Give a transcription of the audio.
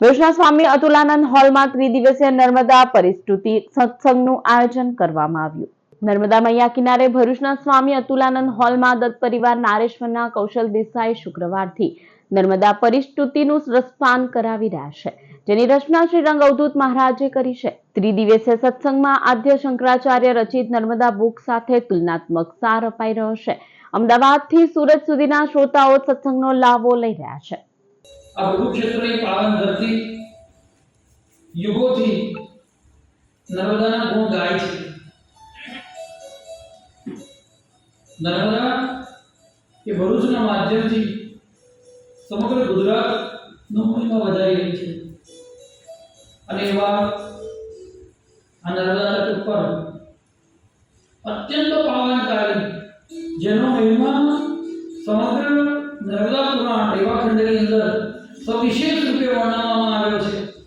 કૃષ્ણ સ્વામી અતુલાનંદ હોલમાં ત્રિદિવસીય નર્મદા પરિસ્તુતિ સત્સંગનું આયોજન કરવામાં આવ્યું. નર્મદા મૈયા કિનારે ભરૂચના સ્વામી અતુલાનંદ હોલમાં દત્ત પરિવાર નારેશ્વરના કૌશલ દેસાઈ શુક્રવારથી નર્મદા પરિસ્તુતિનું રસપાન કરાવી રહ્યા છે, જેની રચના શ્રી રંગ અવધૂત મહારાજે કરી છે. ત્રિદિવસીય સત્સંગમાં આદ્ય શંકરાચાર્ય રચિત નર્મદા બુક સાથે તુલનાત્મક સાર અપાઈ રહ્યો છે. અમદાવાદથી સુરત સુધીના શ્રોતાઓ સત્સંગનો લાભો લઈ રહ્યા છે. આ કુરુક્ષેત્રની પાવન ધરતી યુગોથી નર્મદાના ગુણ ગાય છે. નર્મદા એ ભરૂચના માધ્યમથી સમગ્ર ગુજરાતનું મહિમા વધારી રહી છે. અને એવા આ નર્મદા તટ ઉપર અત્યંત પાવનકારી જેનો મહિમા સમગ્ર નર્મદા સો સવિશેષ રૂપે વર્ણવવામાં આવ્યો છે.